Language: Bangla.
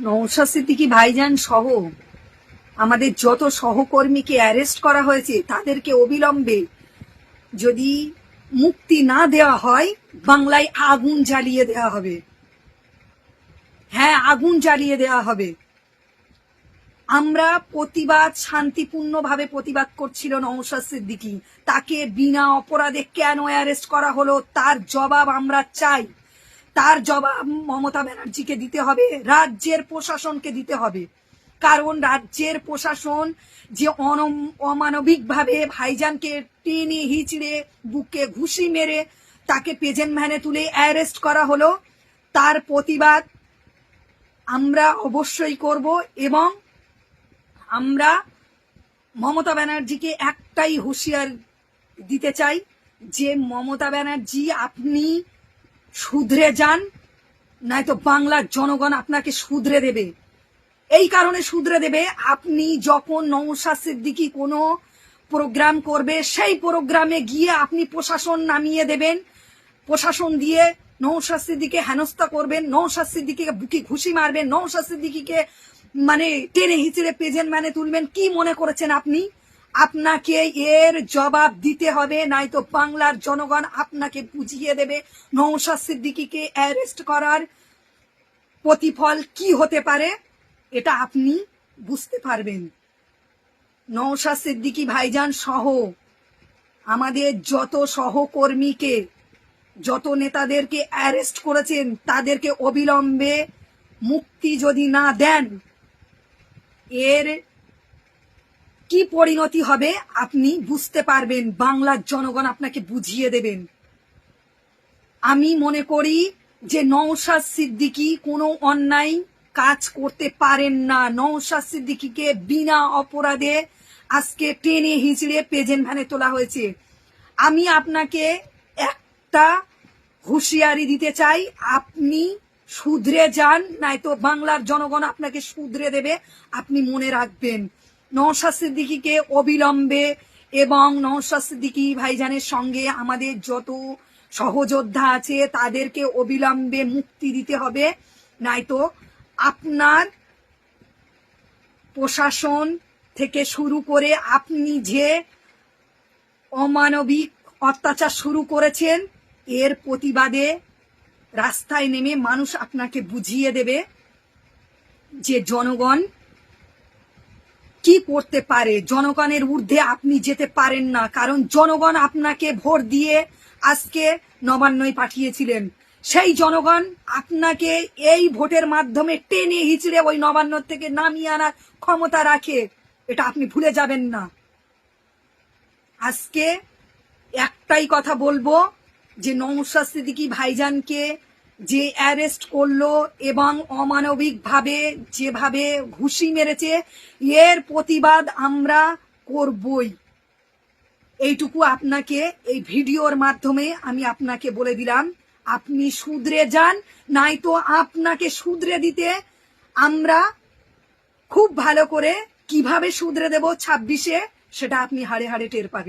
নৌশা সিদ্দিকি ভাইজান সহ আমাদের যত সহকর্মীকে অ্যারেস্ট করা হয়েছে, তাদেরকে অবিলম্বে যদি মুক্তি না দেওয়া হয়, বাংলায় আগুন জ্বালিয়ে দেওয়া হবে। হ্যাঁ আগুন জ্বালিয়ে দেওয়া হবে। আমরা প্রতিবাদ, শান্তিপূর্ণভাবে প্রতিবাদ করছিল নৌশাদ সিদ্দিকী। তাকে বিনা অপরাধে কেন অ্যারেস্ট করা হলো? তার জবাব আমরা চাই। তার জবাব মমতা ব্যানার্জিকে দিতে হবে, রাজ্যের প্রশাসনকে দিতে হবে। কারণ রাজ্যের প্রশাসন যে অমানবিকভাবে ভাইজানকে টেনে হিচড়ে, বুকে ঘুষি মেরে তাকে পেজেন্ট ভ্যানে তুলে অ্যারেস্ট করা হলো, তার প্রতিবাদ আমরা অবশ্যই করব এবং আমরা মমতা ব্যানার্জিকে একটাই হুঁশিয়ার দিতে চাই যে মমতা ব্যানার্জি আপনি শুধরে যান, নয়তো বাংলার জনগণ আপনাকে শুধরে দেবে। এই কারণে শুধরে দেবে, আপনি যখন নৌশা সিদ্দিকি কোনো প্রোগ্রাম করবে, সেই প্রোগ্রামে গিয়ে আপনি প্রশাসন নামিয়ে দেবেন। প্রশাসন দিয়ে নৌশা সিদ্দিকে হেনস্থা করবেন নৌশা সিদ্দিকিকে বুকে ঘুষি মারবেন নৌশা সিদ্দিকিকে মানে টেনে হিচড়ে প্রেজেন্ট মানে তুলবেন। কি মনে করেছেন আপনি? আপনাকে এর জবাব দিতে হবে, নয়তো বাংলার জনগণ আপনাকে বুঝিয়ে দেবে। নৌশা সিদ্দিকিকে অ্যারেস্ট করার প্রতিফল কি হতে পারে, এটা আপনি বুঝতে পারবেন। নৌশা সিদ্দিকি ভাইজান সহ আমাদের যত সহকর্মীকে, যত নেতাদেরকে অ্যারেস্ট করেছেন, তাদেরকে অবিলম্বে মুক্তি যদি না দেন, এর কি পরিণতি হবে আপনি বুঝতে পারবেন বাংলার জনগণ আপনাকে বুঝিয়ে দেবেন। আমি মনে করি যে নৌশাদ সিদ্দিকি কোনো অন্যায় কাজ করতে পারেন না। নৌশাদ সিদ্দিকিকে বিনা অপরাধে আজকে টেনে হিঁচড়ে পেজেন্ট ভ্যানে তোলা হয়েছে। আমি আপনাকে একটা হুঁশিয়ারি দিতে চাই, আপনি শুধরে যান নয়তো বাংলার জনগণ আপনাকে শুধরে দেবে, আপনি মনে রাখবেন। নৌশাদ সিদ্দিকিকে অবিলম্বে এবং নৌশাদ সিদ্দিকি ভাইজানের সঙ্গে আমাদের যত সহযোদ্ধা আছে, তাদেরকে অবিলম্বে মুক্তি দিতে হবে। নয়তো আপনার প্রশাসন থেকে শুরু করে আপনি যে অমানবিক অত্যাচার শুরু করেছেন, এর প্রতিবাদে রাস্তায় নেমে মানুষ আপনাকে বুঝিয়ে দেবে যে জনগণ কি করতে পারে? জনগণের ঊর্ধ্বে আপনি যেতে পারেন না। কারণ জনগণ আপনাকে ভোট দিয়ে আজকে নবান্নয় পাঠিয়েছিলেন। সেই জনগণ আপনাকে এই ভোটের মাধ্যমে টেনে হিচড়ে ওই নবান্ন থেকে নামিয়ে আনার ক্ষমতা রাখে। এটা আপনি ভুলে যাবেন না। আজকে একটাই কথা বলব যে নৌশা সিদ্দিকি ভাইজানকে যে অ্যারেস্ট করল এবং অমানবিকভাবে যেভাবে ঘুষি মেরেছে, এর প্রতিবাদ আমরা করবই। এইটুকু আপনাকে এই ভিডিওর মাধ্যমে আমি আপনাকে বলে দিলাম। আপনি শুধরে যান নাই তো আপনাকে শুধরে দিতে আমরা খুব ভালো করে কীভাবে শুধরে দেব ছাব্বিশে, সেটা আপনি হাড়ে হাড়ে টের পাবেন।